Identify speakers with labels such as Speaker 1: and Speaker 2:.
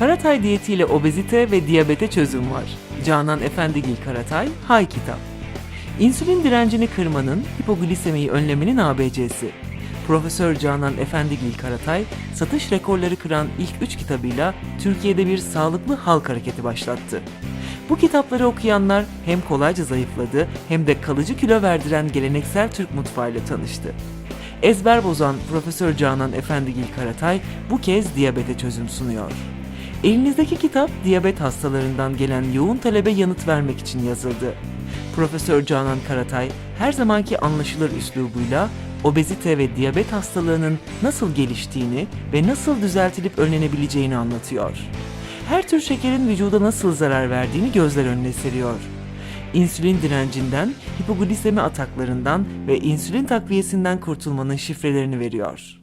Speaker 1: Karatay diyetiyle obezite ve diyabete çözüm var. Canan Efendigil Karatay, Hay Kitap. İnsülin direncini kırmanın, hipoglisemiyi önlemenin ABC'si. Profesör Canan Efendigil Karatay, satış rekorları kıran ilk 3 kitabıyla Türkiye'de bir sağlıklı halk hareketi başlattı. Bu kitapları okuyanlar hem kolayca zayıfladı hem de kalıcı kilo verdiren geleneksel Türk mutfağıyla tanıştı. Ezber bozan Profesör Canan Efendigil Karatay bu kez diyabete çözüm sunuyor. Elinizdeki kitap diyabet hastalarından gelen yoğun talebe yanıt vermek için yazıldı. Profesör Canan Karatay her zamanki anlaşılır üslubuyla obezite ve diyabet hastalığının nasıl geliştiğini ve nasıl düzeltilip önlenebileceğini anlatıyor. Her tür şekerin vücuda nasıl zarar verdiğini gözler önüne seriyor. İnsülin direncinden, hipoglisemi ataklarından ve insülin takviyesinden kurtulmanın şifrelerini veriyor.